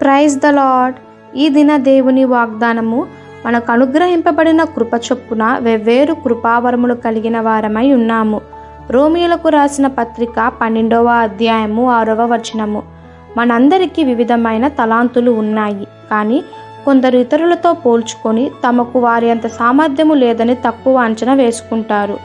Praise the lord ఈ దిన దేవుని వాగ్దానము మనకు అనుగ్రహింపబడిన కృప చొప్పున వెవ్వేరు కృపావరములు కలిగిన వారమై ఉన్నాము. రోమియోలకు రాసిన పత్రిక పన్నెండవ అధ్యాయము ఆరవ వచనము. మనందరికీ వివిధమైన తలాంతులు ఉన్నాయి. కానీ కొందరు ఇతరులతో పోల్చుకొని తమకు వారి అంత సామర్థ్యము లేదని తక్కువ అంచనా వేసుకుంటారు.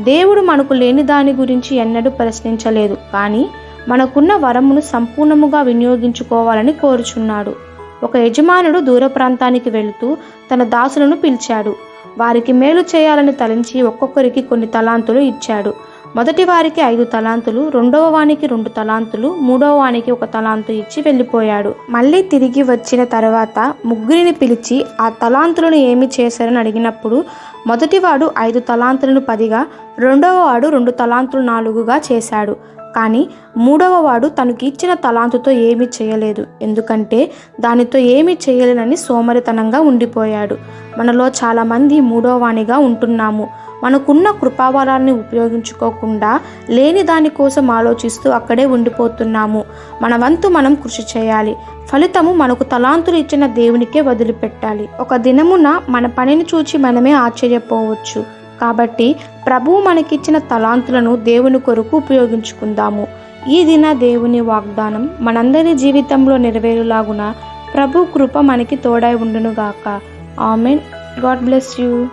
దేవుడు మనకు లేని దాని గురించి ఎన్నడూ ప్రశ్నించలేదు. కానీ మనకున్న వరమును సంపూర్ణముగా వినియోగించుకోవాలని కోరుచున్నాడు. ఒక యజమానుడు దూర ప్రాంతానికి వెళుతూ తన దాసులను పిలిచాడు. వారికి మేలు చేయాలని తలంచి ఒక్కొక్కరికి కొన్ని తలాంతులు ఇచ్చాడు. మొదటి వారికి ఐదు తలాంతులు రెండవ వానికి రెండు తలాంతులు మూడవ వానికి ఒక తలాంతు ఇచ్చి వెళ్ళిపోయాడు. మళ్ళీ తిరిగి వచ్చిన తర్వాత ముగ్గురిని పిలిచి ఆ తలాంతులను ఏమి చేశారని అడిగినప్పుడు మొదటివాడు ఐదు తలాంతులను పదిగా రెండవ వాడు రెండు తలాంతులు నాలుగుగా చేశాడు. కానీ మూడవ వాడు తనకి ఇచ్చిన తలాంతుతో ఏమీ చేయలేదు. ఎందుకంటే దానితో ఏమీ చేయలేనని సోమరితనంగా ఉండిపోయాడు. మనలో చాలామంది మూడవ వాణిగా ఉంటున్నాము. మనకున్న కృపావరాన్ని ఉపయోగించుకోకుండా లేని దానికోసం ఆలోచిస్తూ అక్కడే ఉండిపోతున్నాము. మన వంతు మనం కృషి చేయాలి. ఫలితము మనకు తలాంతులు ఇచ్చిన దేవునికే వదిలిపెట్టాలి. ఒక దినమున మన పనిని చూచి మనమే ఆశ్చర్యపోవచ్చు. కాబట్టి ప్రభువు మనకిచ్చిన తలాంతులను దేవుని కొరకు ఉపయోగించుకుందాము. ఈ దిన దేవుని వాగ్దానం మనందరి జీవితంలో నెరవేరులాగున ప్రభు కృప మనకి తోడై ఉండునుగాక. ఆమెన్. God bless you.